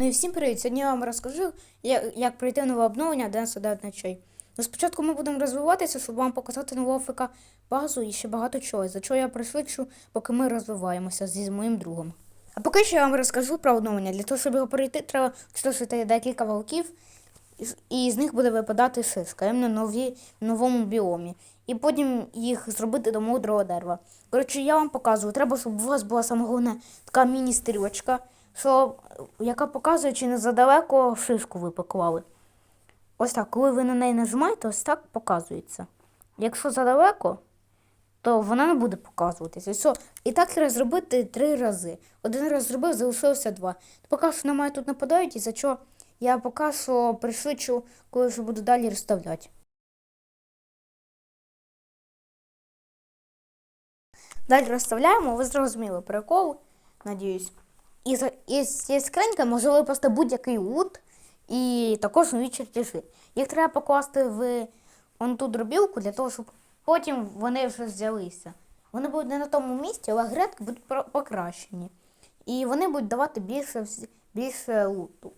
Ну і всім привіт! Сьогодні я вам розкажу, як, як пройти нове обновлення Dance Dead ночей. Ну, спочатку ми будемо розвиватися, щоб вам показати нову АФК базу і ще багато чого, за що я пришвидшу, поки ми розвиваємося зі моїм другом. А поки що я вам розкажу про обновлення. Для того, щоб його пройти, треба стосити декілька волків, і з- з них буде випадати шишка, іменно нові новому біомі. І потім їх зробити до мудрого дерева. Коротше, я вам показую, треба, щоб у вас була саме головне така міні-стрілочка, що, яка показує, чи не задалеко шишку ви поклали. Ось так, коли ви на неї нажимаєте, ось так показується. Якщо задалеко, то вона не буде показуватися. Все. І так треба зробити три рази. Один раз зробив, залишилося два. Поки що на мене тут нападають, і за що я поки що пришвидшу, коли вже буду далі розставляти. Далі розставляємо, ви зрозуміли прикол, надіюсь. І з, і з цієї скриньки може випасти будь-який лут і також нові чертежі. Їх треба покласти в он ту дробілку для того, щоб потім вони вже взялися. Вони будуть не на тому місці, але грядки будуть покращені. І вони будуть давати більше, більше луту.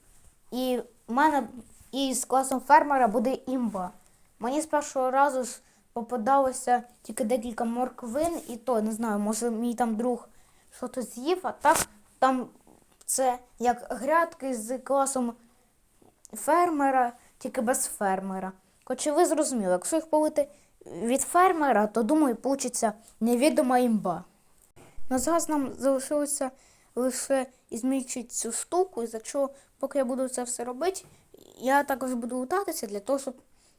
І в мене і з класом фермера буде імба. Мені з першого разу ж попадалося тільки декілька морквин, і то не знаю, може мій там друг щось з'їв, а так там це як грядки з класом фермера, тільки без фермера. Хоча ви зрозуміли, якщо їх полити від фермера, то думаю, вийде невідома імба. На зараз нам залишилося лише змільчити цю штуку, і за що, поки я буду це все робити, я також буду лутатися для того, щоб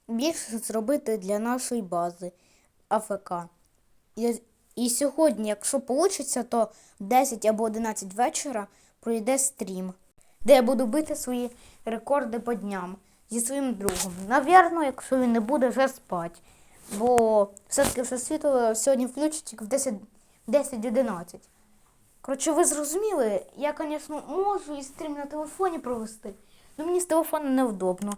більше зробити для нашої бази АФК. І сьогодні, якщо вийде, то в 10 або 11 вечора пройде стрім, де я буду бити свої рекорди по дням зі своїм другом. Навірно, якщо він не буде вже спати. Бо все-таки все світло сьогодні включить в 10-11. Коротше, ви зрозуміли, я, звісно, можу і стрім на телефоні провести, але мені з телефону невдобно.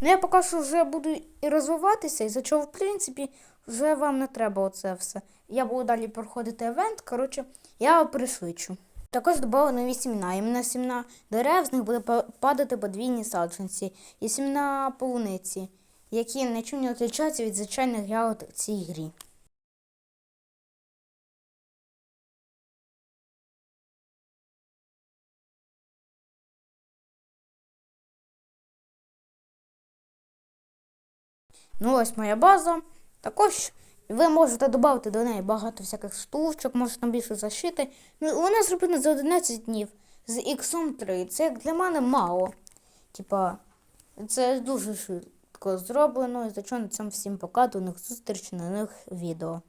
Ну, я поки що вже буду розвиватися, і за чого, в принципі, вже вам не треба оце все. Я буду далі проходити евент, коротше, я пришвидшу. Також додали нові сімена. Іменно сімена дерев, з них буде падати подвійні саджанці. І сімена полуниці, які нічим не відрізняються від звичайних ягод в цій грі. Ну, ось моя база. Також ви можете додати до неї багато всяких штучок, можете там більше защити. Ну, вона зроблена за 11 днів з іксом 3. Це як для мене мало. Типа, це дуже швидко зроблено, і за чого цим всім пока. До них зустріч на них відео.